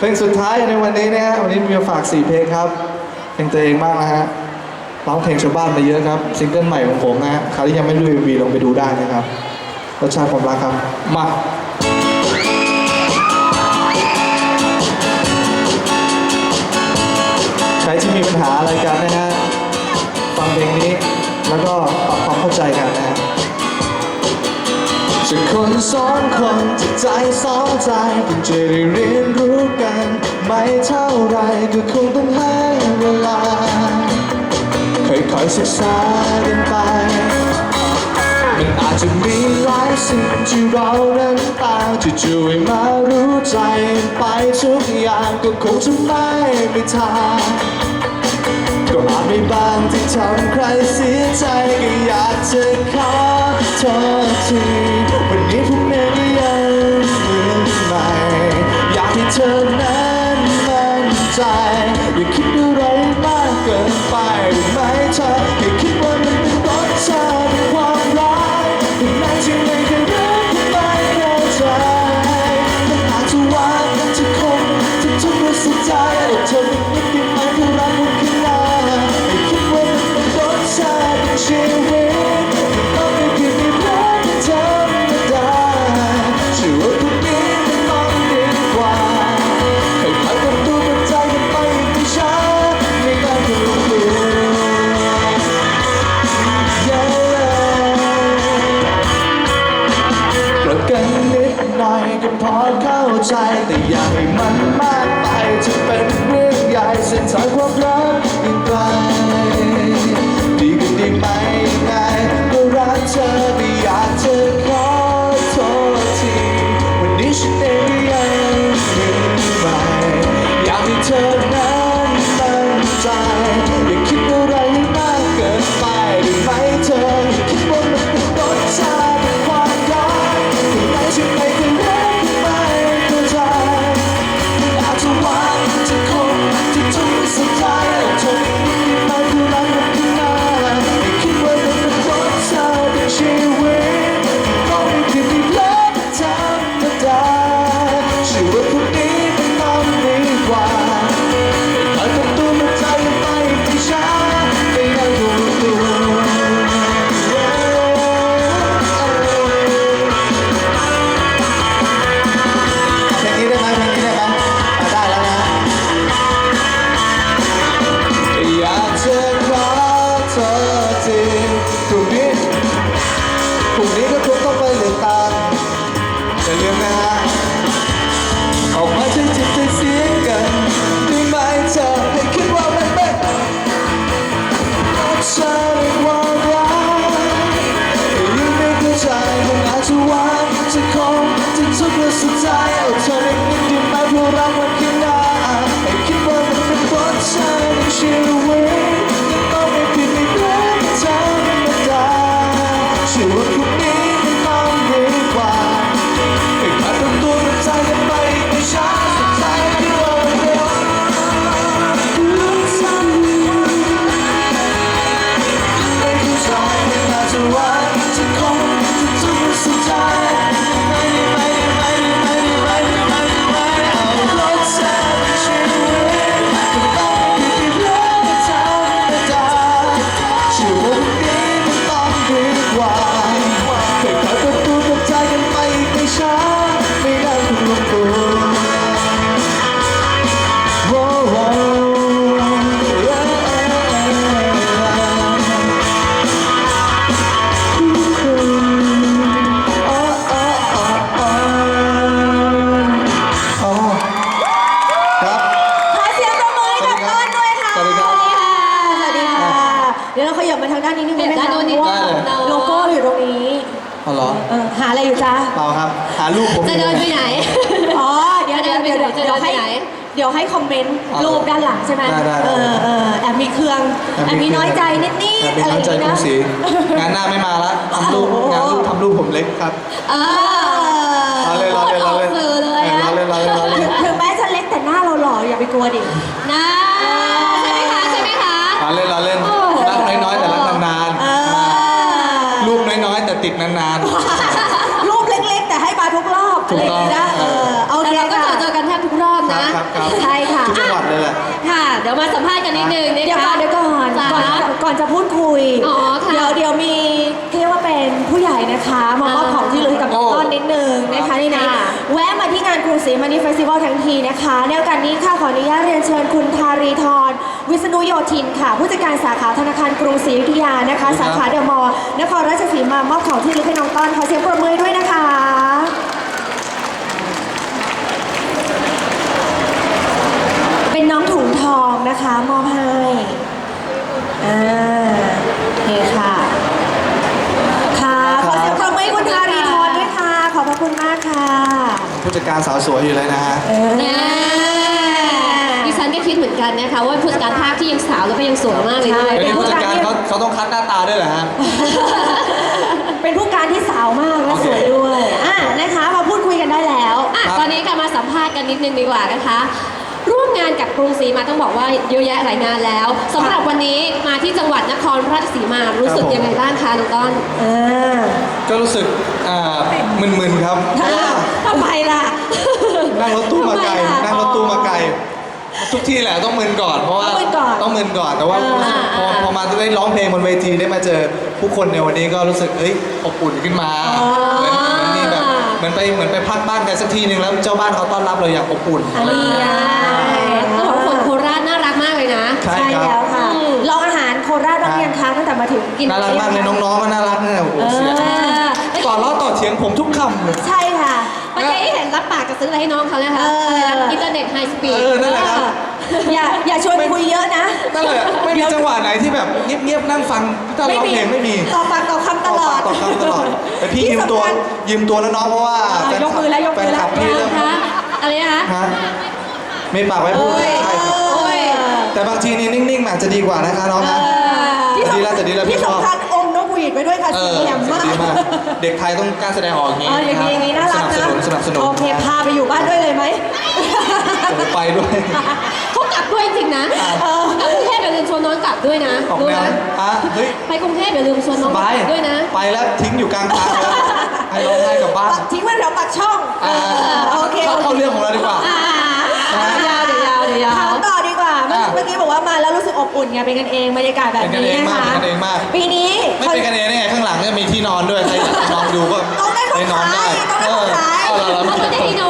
เพลงสุดท้ายในวันนี้นะฮะวันนี้มีมาฝาก 4 เพลงครับเพลงตัวเองบ้างนะฮะร้องเพลงชาวบ้านมาเยอะครับซิงเกิลใหม่ของผมนะฮะใครที่ยังไม่ดู MV ลองไปดูได้นะครับรสชาติความรักครับมาใครที่มีปัญหาอะไรกันนะฮะฟังเพลงนี้แล้วก็ปรับความเข้าใจกันนะ ฮะจะคนสองคนจะใจสองใจเพิ่งจะได้เรียนรู้กัน ไม่เท่าไรก็คงต้องให้เวลาค่อยๆศึกษากันไป มันอาจจะมีหลายสิ่งที่เรานั้นต่างจะช่วยมารู้ใจ ไปทุกอย่างก็คงจะไม่มีทาง อาจมีบางที่ทำใครเสียใจก็อยากจะขอโทษทีวันนี้ผมเองก็ยังเหมือนใหม่ อยากให้เธอนั้นมั่นใจ ชีวิตต้องไม่ผิดไม่พลาดเป็นธรรมดาชีวิตพวกนี้มันต้องดีกว่าให้พักกับตัวกับใจกันไปอีกไม่ช้าไม่ได้ก็ลงตัวประกันนิดหน่อยก็พอเข้าใจแต่อย่าให้มันมากไปจะเป็นเรื่องใหญ่เส้นทางความรักยังไกล อย่าลืมนะฮะออกมาจะจิตใจเสียกันได้ไหมเธอให้คิดว่ามันเป็นรักฉันในความรักแต่งไม่เข้าใจมันอาจจะวานจะคงจะทุกข์และสุดท้ายเอาเธอได้ยินดีไหมเพราะรักมันแค่นให้คิดว่ามันเป็นรักฉันในชีวิต เดี๋ยวเราขยับมาทางด้านนี้นิดนึงเดี๋ยวนะคะด้านโน้นนิดเพราะว่าได้เลยโลโก้อยู่ตรงนี้เอาเหรอเออหาอะไรอยู่จ๊ะเปล่าครับ หารูปผมจะเดินไปไหนอ๋อเดี๋ยวเดี๋ยวเดี๋ยวเดี๋ยวจะเดินเดี๋ยวให้ไปไหนเดี๋ยวให้คอมเมนต์อ๋อรูปด้านหลังใช่ไหมได้ได้เออเออแอบมีเครื่องแอบมีน้อยใจนิดนิดแอบมีอะไรน้ออยใจย่างกรุนี้งนะศรีงานหน้าไม่มาละทำรูปโอ้โหงานรูปทำรูปผมเล็กครับเออรอเล่นรอเล่นรอเล่นโคตรออกสื่อเลยเอออะรอเล่นรอเล่นรอเล่นถึงแม้จะเล็กแต่หน้าเราหล่ออย่าไปกลัวดินะใช่ไหมคะใช่ไหมคะรอเล่นรอเล่นโอ้โต่ติดนาน รูปเล็กๆ แต่ให้มาทุกรอบถูอะไรกอต้ย่าองงนี้นะเออเอาแต่เดียเราก็ค่ะเจอเจอกันแทบทุกรอบนะครับครับครับ ใช่ค่ะ ดี๋ยวมาสัมภาษณ์กันนิดนึงนะคะ เดี๋ยวก่อนเดี๋ยวก่อนจ้าก่อนก่อนจะพูดคุย อ๋อค่ะเดี๋ยวเดี๋ยวมีเรียกว่าเป็นผู้ใหญ่นะคะมามอบอ่าของที่ระลึกกับน้องโอ้ต้นนิดนึงนะคะนี่นะค่ะ แวะมาที่งานกรุงศรีมานีเฟสติวัลทั้งทีนะคะในโอกาสนี้ค่ะขออนุญาตเรียนเชิญคุณทารีทรวิษณุโยธินค่ะ ผู้จัดการสาขาธนาคารกรุงศรีอยุธยานะคะขอบคุณครัสาบขาเดอะมอลล์นครราชสีมามอบของที่ระลึกให้น้องต้นขอเสียงปรบมือด้วยนะคะ เป็ นน้องถุงทองนะคะ มอบให้อ่านี่ค่ะ ค่ะ ขอเสียงปรบมือให้คุณทารีทรด้วยค่ะ ขอบพระคุณมากค่ะผู้จัดการสาวสวยอยู่เลยนะฮะ เออแน่ดิฉันก็คิดเหมือนกันนะคะว่าผู้จัดการภาคที่ยังสาวแล้วก็ยังสวยมากเลยด้วยเดี๋ยวนี้ผู้จัดการเขาเขาต้องคัดหน้าตาด้วยเหรอฮะ เป็นผู้การที่สาวมากและสวยด้วย อะนะคะ มาพูดคุยกันได้แล้ว อะ ครับ ตอนนี้ก็มาสัมภาษณ์กันนิดนึงดีกว่านะคะร่วม งานกับกรุงศรีมาต้องบอกว่าเยอะแยะหลายงานแล้วสำหรับวันนี้มาที่จังหวัดนครราชสีมารู้สึกยังไงบ้างคะน้องต้นอ่าก็รู้สึกอ่ามึนๆครับเพราะว่าทำไมล่ะ นั่งรถตู้มาไกล ทำไมล่ะนั่งรถตู้มาไกล ทุกที่แหละต้องมึนก่อน เพราะว่าต้องมึนก่อนต้องมึนก่อน แต่ว่าอ่ารู้สึกพออ่า พอมาได้ร้องเพลงบนเวทีได้มาเจอผู้คนในวันนี้ก็รู้สึกเอ้ยอบอุ่นขึ้นมาเหมือ เหมือนไปเหมือนไปพักบ้านกันสักทีหนึ่งแล้วเจ้าบ้านเขาต้อนรับเราอย่างอบอุ่น อันนี้ไงต้องบอกว่าคนโคราชน่ารักมากเลยนะใช่ใช่ครับ แล้วค่ะอืมลองอาหารโคราชบ้างยังคะตั้งแต่มาถึงกินน่ารักมากเลยน้องๆก็น่ารักเนี่ยโอ้โหเสียงเออต่อล้อต่อเถียงผมทุกคำเลยใช่ค่ะเมื่อกี้เห็นรับปากจะซื้ออะไรให้น้องเขานะคะเอออะไรนะอินเทอร์เน็ตไฮสปีดเออนั่นแหละครับอย่าอย่าชวนคุยเยอะนะนั่นแหละไม่มีจังหวะไหนที่แบบเงียบๆนั่งฟังถ้าร้องเพลงไม่มีต่อปากต่อคำ ตลอดต่อคำตลอดแต่พี่ยืมตัวที่สำคัญยืมตัวแล้วน้องเพราะว่าเออแฟนยกมือแล้วยกมือแฟนคลับแล้วพี่เริ่มคะอะไรนะคะฮะไม่ปากไว้พูดโอ้ยใช่ครับโอ้ยแต่บางทีนี่นิ่งๆอาจจะดีกว่านะคะน้องนะ ที่ดีแล้วแต่ดีแล้วพี่ที่ชอบ สำคัญอมนกหวีดไปด้วยค่ะเอเสีอยงแหลมมากดีมาก เด็กไทยต้องกล้าแสดงออกอย่างนี้เอออย่างนี้อย่างนี้น่ารักสนะนับสนุนสนับสนุน โอเคพาไปอยู่บ้านด้วยเลยไหม โอ้โหไปด้วย เขากลับด้วยจริงๆนะเออกลับกรุงเทพอย่าลืมชวนน้องกลับด้วยนะออกรู้แนไหมวอะเฮ้ย ไปกรุงเทพอย่าลืมชวนสน้องกบายลับด้วยนะ ไปแล้วทิ้งอยู่กลางทางเลยให้น้องให้กลับบ้านทิ้งไว้แถวปากช่องอ่าโอเคเข้าเข้าเรื่องของเราดีกว่า อ่าเดี๋ยวยาวเดี๋ยวยาวเดี๋ยวยาถาวมต่อดีกว่า เมื่ออะเมื่อกี้บอกว่ามาแล้วรู้สึกอบอุ่นไงเป็นกันเองบรรยากาศแบบเป็นกันนี้เองนะมากคะเป็นกันเองมาก ปีนี้ไม่เป็นกันเองได้ไงข้างหลังก็มีที่นอนด้วยใครอยากนอนดูก็ต้องได้ไปนอนได้ต้องได้เออต้องขาย เอาละเราเขาไม่ได้ที่นอนเขาขาย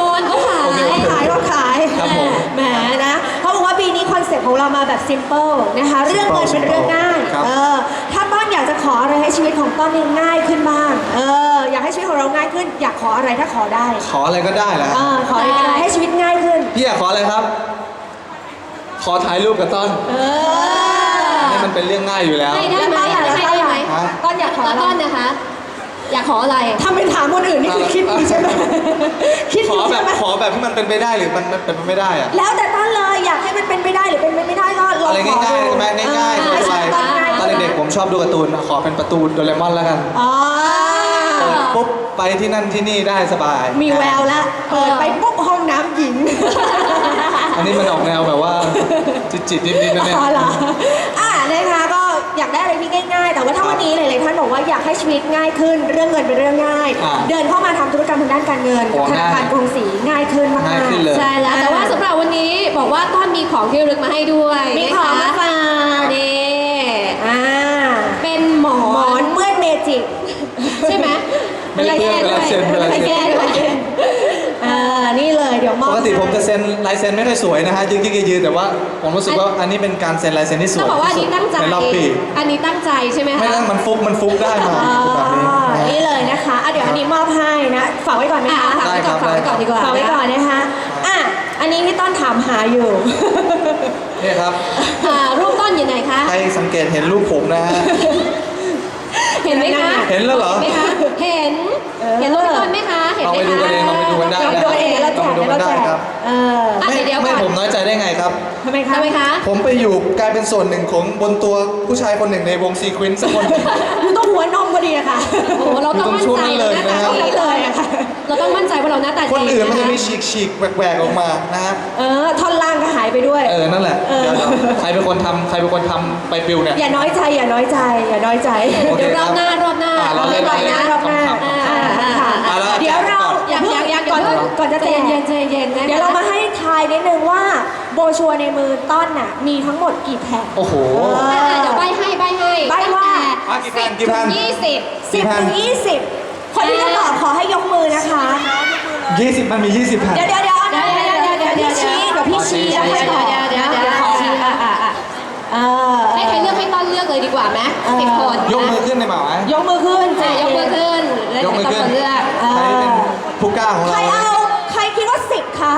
ของเรามาแบบ simple นะคะ เรื่องเงินเป็นเรื่องง่ายครับ เออถ้าต้อนอยากจะขออะไรให้ชีวิตของต้อนเนี่ยง่ายขึ้นบ้างเอออยากให้ชีวิตของเราง่ายขึ้น อยากขออะไรถ้าขอได้ขออะไรก็ได้แหละเออขออะไรก็ได้ให้ชีวิตง่ายขึ้น พี่อยากขออะไรครับ ขอถ่ายรูปกับต้นเออ นี่มันเป็นเรื่องง่ายอยู่แล้วให้ได้ไหมแล้วต้นให้ได้ไหมฮะต้อนอยากขอแล้วอะไร ต้นนะคะ อยากขออะไร ทำเป็นถามคนอื่นนี่คือคิดอยู่ใช่ไหมคิดขออยู่แบใช่บไหมขอแบบที่มันเป็นไปได้หรือมันมันเป็นไปไม่ได้อะแล้วแต่ต้นเลยอยากให้มันเป็นไปได้หรื อเป็นไปไม่ได้ก็ลองอะไรของ่ายๆดูใช่ไหมง่ายๆเออสบายต้นง่ายๆตอนเด็กๆผมชอบดูการ์ตูนขอเป็นประตูโดเรมอนแล้วกันอ๋อ เปิดปุ๊บไปที่นั่นที่นี่ได้สบายมีแววแล้วเปิดไปปุ๊บห้องน้ำหญิง อันนี้มันออกแนวแบบว่าจิตๆนิดๆนะเนี่ย อ๋อเหรออะนะคะก็ อยากได้อะไรที่ง่าย ๆ แต่ว่าถ้าวันนี้หลายๆท่านบอกว่าอยากให้ชีวิตง่ายขึ้น เรื่องเงินเป็นเรื่องง่าย อ่าเดินเข้ามาทำธุรกรรมทางด้านการเงินโอ้กับธนาคารง่ายกรุงศรีง่ายขึ้นมากๆง่ายขึ้นเลยใช่แล้วแต่ว่าสำหรับวันนี้บอกว่าต้อนมีของที่ระลึกมาให้ด้วยมีของมานะคะฝากนี่อ่าเป็นหมอหมอนนเมื่อยเมจิก ใช่ไหม ไม่ได้เพื่อนเวลาเซ็นเวลาไม่เซ็น แก้ด้วยอ่า นี่เลยเดี๋ยวมอบปกติผมจะเซ็นลายเซ็นไม่ค่อยสวยนะฮะยืดยืดๆแต่ว่าผมรู้สึกว่าอันนี้เป็นการเซ็นลายเซ็นที่สวยต้องบอกว่าอันนี้ตั้งใจในรอบปีอันนี้ตั้งใจใช่ไหมไม่คะงั้นมันฟุกมันฟุกได้มาอ๋อแบบนี้นะฮะนี่เลยนะคะอะเดี๋ยวอันนี้มอบให้นะฝากไว้ก่อนไหมอะคะฝากไว้ก่อนได้ฝากครับไว้ก่อนดีกว่าฝากไว้ก่อนนะคะอะอันนี้พี่ต้นถามหาอยู่เนี่ยครับอ่ารูปต้นอยู่ไหนคะใครสังเกตเห็นรูปผมนะฮะเห็นไหมคะเห็นแล้วเหรอเห็นไหมคะเห็นเออเห็นรูปต้นไหมคะ เห็นลองไหมไปดูคะกันเองลองไปดูกันได้เดี๋ยวนะโดนเองแล้วลแจองไปกดูแล้กันวแจได้กครับ เอออะไม่เดี๋ยวไม่ก่อนผมน้อยใจได้ไงครับ ทำไมคะทำไมคะ ผมไปอยู่กลายเป็นส่วนหนึ่งของบนตัวผู้ชายคนหนึ่งในวงซีควินสักคนหนึ่งอยู่ตรงหัวนมพอดีอะค่ะโอ้โหเราต้องมั่นใจอยู่ตรงช่วงนั้นเลยหน้าตานะดีนี่เลยอะค่ะเราต้องมั่นใจว่าเราหน้าตาดีคนอื่นมันจะมีคฉีกฉีกๆแหวกๆออกมานะฮะ เออ ท่อนล่างก็หายไปด้วย เออ นั่นแหละ เออ เดี๋ยวๆใครเป็นคนทำใครเป็นคนทำไปปิวเนี่ย อย่าน้อยใจ อย่าน้อยใจ อย่าน้อยใจ โอเคเดี๋ยวรอบหน้ารอบหน้าอะเราเล่นรอบหน้ารอบหน้าขำๆอ่าอ่าอ่า อะแล้ว เดี๋ยวเราก่อนยังยังยังก่อนจะก่อนจะใจแจกเย็นๆใจเย็นๆนะคะเดี๋ยวเรามาให้ทายนิดนึงว่าโบชัวร์ในมือต้นน่ะมีทั้งหมดกี่แผ่นโอ้โหอ่าเดี๋ยวใบให้ใบให้ใบ้ว่าอะกี่แผ่นกี่แผ่นยี่สิบสิบถึงยี่สิบคนที่จะตอบขอให้ยกมือนะคะ20มันมี20แผ่นเดี๋ยวเดี๋ยวเดี๋ยวเดี๋ยวเดี๋ยวเดี๋ยวเดี๋ยวพี่ชี้เดี๋ยวพี่ชี้แล้วค่อยตอบเดี๋ยวเดี๋ยวเดี๋ยวเดี๋ยวขอชี้อะอะอะเออให้ใครเลือกให้ต้นเลือกเลยดีกว่าไหมสิบคนยกมือขึ้นได้ไหมวะยกมือขึ้นอะยกมือขึ้นแล้วยกมือให้ต้นขึ้นคนเลือกใครเป็นผู้ ก้าของใครเรา เอา ใครคิดว่าสิบคะ